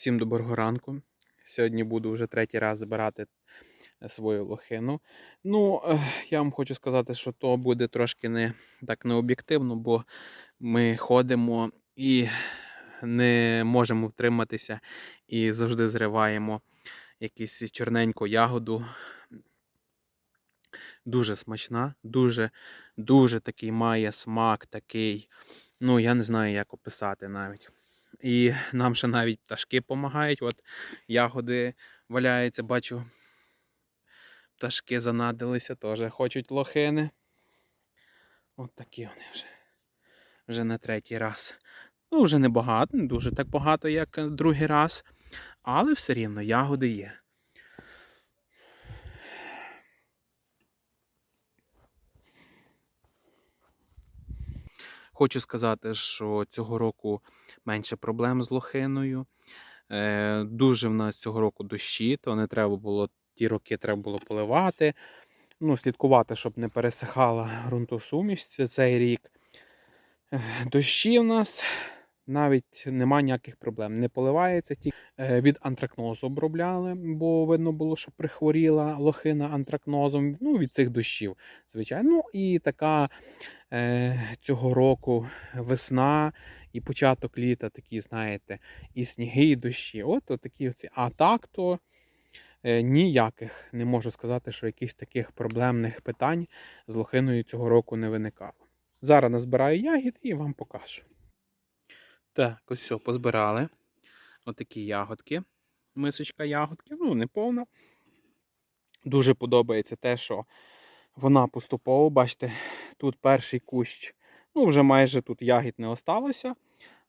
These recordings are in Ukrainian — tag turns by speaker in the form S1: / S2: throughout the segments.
S1: Всім доброго ранку. Сьогодні буду вже третій раз збирати е, свою лохину. Ну, е, я вам хочу сказати, що то буде трошки не так не об'єктивно, бо ми ходимо і не можемо втриматися і завжди зриваємо якусь чорненьку ягоду. Дуже смачна, дуже, дуже такий має смак, такий. Ну, я не знаю, як описати навіть. І нам ще навіть пташки допомагають. От ягоди валяються, бачу. Пташки занадилися, теж хочуть лохини. От такі вони вже. Вже на третій раз. Ну, вже не багато, не дуже так багато, як е, другий раз. Але все рівно ягоди є. Хочу сказати, що цього року менше проблем з лохиною. Е, дуже в нас цього року дощі, то не треба було ті роки треба було поливати. Ну, слідкувати, щоб не пересихала ґрунтосуміш цей рік. Дощі в нас навіть нема ніяких проблем. Не поливається ті Е, від антракнозу обробляли, бо видно було, що прихворіла лохина антракнозом. Ну, від цих дощів, звичайно. Ну і така е, цього року весна і початок літа, такі, знаєте, і сніги, і дощі. От, от такі оці. А так то е, ніяких не можу сказати, що якихось таких проблемних питань з лохиною цього року не виникало. Зараз назбираю ягід і вам покажу. Так, ось все, позбирали. Отакі ягодки. Мисочка ягодки, ну, не повна. Дуже подобається те, що вона поступово, бачите, тут перший кущ, ну, вже майже тут ягід не осталося.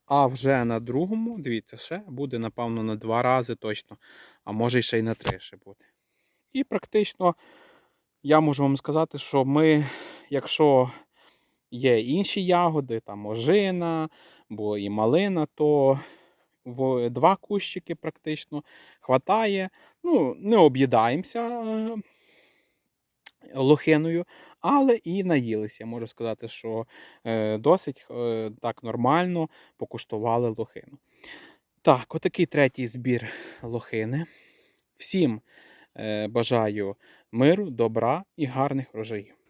S1: А вже на другому, дивіться, ще буде, напевно, на два рази точно, а може ще й на три ще буде. І практично я можу вам сказати, що ми, якщо є інші ягоди, там ожина, бо і малина, то в два кущики практично хватає. Ну, не об'їдаємося е, лохиною, але і наїлися. Можу сказати, що е, досить е, так нормально покуштували лохину. Так, отакий третій збір лохини. Всім бажаю миру, добра і гарних врожаїв.